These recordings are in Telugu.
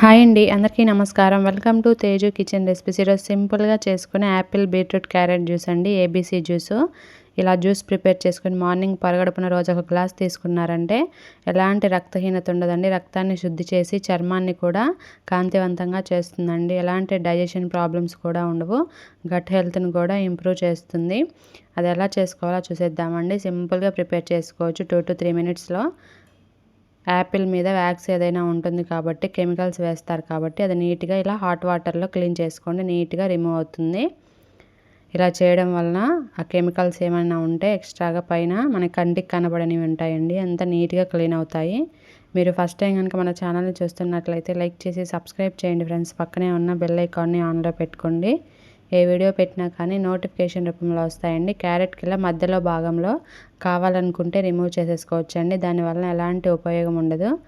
హాయ్ అండి అందరికీ నమస్కారం. Welcome to Teju kitchen recipes. ఈరోజు సింపుల్గా చేసుకునే యాపిల్ బీట్రూట్ క్యారెట్ జ్యూస్ అండి ఏబీసీ జ్యూస్. ఇలా జ్యూస్ ప్రిపేర్ చేసుకుని మార్నింగ్ పరగడుపున రోజు ఒక గ్లాస్ తీసుకున్నారంటే ఎలాంటి రక్తహీనత ఉండదండి. రక్తాన్ని శుద్ధి చేసి చర్మాన్ని కూడా కాంతివంతంగా చేస్తుందండి. ఎలాంటి డైజెషన్ ప్రాబ్లమ్స్ కూడా ఉండవు. గట్ హెల్త్ని కూడా ఇంప్రూవ్ చేస్తుంది. అది ఎలా చేసుకోవాలో చూసేద్దామండి. సింపుల్గా ప్రిపేర్ చేసుకోవచ్చు. టూ టు త్రీ మినిట్స్లో యాపిల్ మీద వ్యాక్స్ ఏదైనా ఉంటుంది కాబట్టి కెమికల్స్ వేస్తారు కాబట్టి అది నీట్గా ఇలా హాట్ వాటర్లో క్లీన్ చేసుకోండి నీట్గా రిమూవ్ అవుతుంది. ఇలా చేయడం వలన ఆ కెమికల్స్ ఏమైనా ఉంటే ఎక్స్ట్రాగా పైన మన కంటికి కనబడనివి ఉంటాయండి అంత నీట్గా క్లీన్ అవుతాయి. మీరు ఫస్ట్ టైం కనుక మన ఛానల్ని చూస్తున్నట్లయితే లైక్ చేసి సబ్స్క్రైబ్ చేయండి ఫ్రెండ్స్ పక్కనే ఉన్న బెల్ ఐకాన్ని ఆన్లో పెట్టుకోండి. ఏ వీడియో పెట్టినా కానీ నోటిఫికేషన్ రూపంలో వస్తాయండి. క్యారెట్ కింద మధ్యలో భాగంలో కావాలనుకుంటే రిమూవ్ చేసేసుకోవచ్చండి. దానివల్ల ఎలాంటి ఉపయోగం ఉండదు.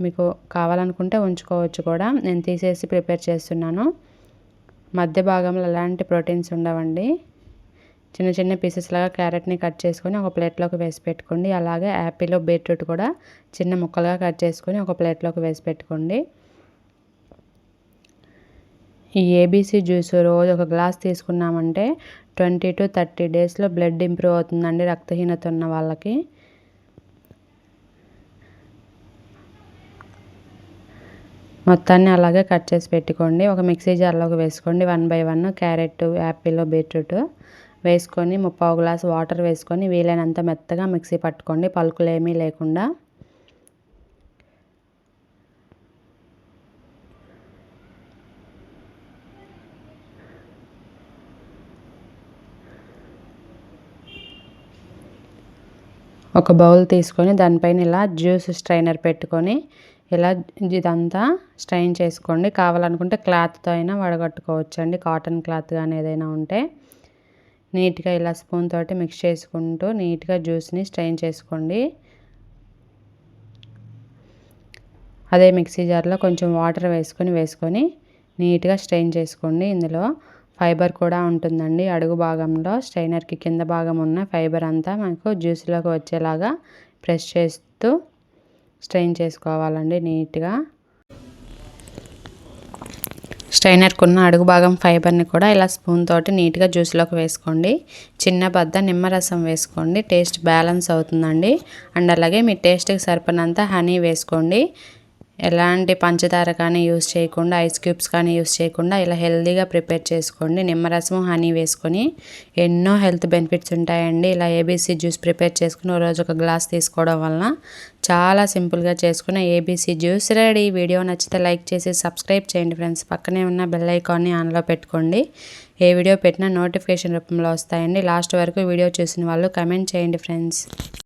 మీకు కావాలనుకుంటే ఉంచుకోవచ్చు కూడా. నేను తీసేసి ప్రిపేర్ చేస్తున్నాను. మధ్య భాగంలో ఎలాంటి ప్రోటీన్స్ ఉండవండి. చిన్న చిన్న పీసెస్ లాగా క్యారెట్ని కట్ చేసుకొని ఒక ప్లేట్లోకి వేసి పెట్టుకోండి. అలాగే యాపిల్ బీట్రూట్ కూడా చిన్న ముక్కలుగా కట్ చేసుకొని ఒక ప్లేట్లోకి వేసి పెట్టుకోండి. ఈ ఏబీసీ జ్యూస్ రోజు ఒక గ్లాస్ తీసుకున్నామంటే ట్వంటీ టు థర్టీ డేస్లో బ్లడ్ ఇంప్రూవ్ అవుతుందండి రక్తహీనత ఉన్న వాళ్ళకి. మొత్తాన్ని అలాగే కట్ చేసి పెట్టుకోండి. ఒక మిక్సీ జార్లోకి వేసుకోండి. One by one carrot apple beetroot వేసుకొని ముప్పావు గ్లాస్ వాటర్ వేసుకొని వీలైనంత మెత్తగా మిక్సీ పట్టుకోండి. పలుకులు ఏమీ లేకుండా. ఒక బౌల్ తీసుకొని దానిపైన ఇలా జ్యూస్ స్ట్రైనర్ పెట్టుకొని ఇలా ఇదంతా స్ట్రైన్ చేసుకోండి. కావాలనుకుంటే క్లాత్తో అయినా వడగట్టుకోవచ్చు అండి కాటన్ క్లాత్ కానీ ఏదైనా ఉంటే నీట్గా ఇలా స్పూన్ తోటి మిక్స్ చేసుకుంటూ నీట్గా జ్యూస్ని స్ట్రైన్ చేసుకోండి. అదే మిక్సీ జార్లో కొంచెం వాటర్ వేసుకొని వేసుకొని నీట్గా స్ట్రెయిన్ చేసుకోండి ఇందులో. ఫైబర్ కూడా ఉంటుందండి. అడుగు భాగంలో స్ట్రైనర్కి కింద భాగం ఉన్న ఫైబర్ అంతా మనకు జ్యూస్లోకి వచ్చేలాగా ప్రెస్ చేస్తూ స్ట్రెయిన్ చేసుకోవాలండి నీట్గా. స్ట్రైనర్కి ఉన్న అడుగు భాగం ఫైబర్ని కూడా ఇలా స్పూన్ తోటి నీట్గా జ్యూస్లోకి వేసుకోండి. చిన్న బద్ద నిమ్మరసం వేసుకోండి. టేస్ట్ బ్యాలెన్స్ అవుతుందండి. అండ్ అలాగే మీ టేస్ట్కి సరిపడినంత హనీ వేసుకోండి. ఎలాంటి పంచదార కానీ యూస్ చేయకుండా ఐస్ క్యూబ్స్ కానీ యూస్ చేయకుండా ఇలా హెల్తీగా ప్రిపేర్ చేసుకోండి. నిమ్మరసం హనీ వేసుకొని ఎన్నో హెల్త్ బెనిఫిట్స్ ఉంటాయండి. ఇలా ఏబీసీ జ్యూస్ ప్రిపేర్ చేసుకుని రోజు ఒక గ్లాస్ తీసుకోవడం వలన చాలా సింపుల్గా చేసుకున్న ఏబీసీ జ్యూస్ రెడీ. వీడియో నచ్చితే లైక్ చేసి సబ్స్క్రైబ్ చేయండి ఫ్రెండ్స్. పక్కనే ఉన్న బెల్ ఐకాన్ని ఆన్లో పెట్టుకోండి. ఏ వీడియో పెట్టినా నోటిఫికేషన్ రూపంలో వస్తాయండి. లాస్ట్ వరకు వీడియో చూసిన వాళ్ళు కమెంట్ చేయండి ఫ్రెండ్స్.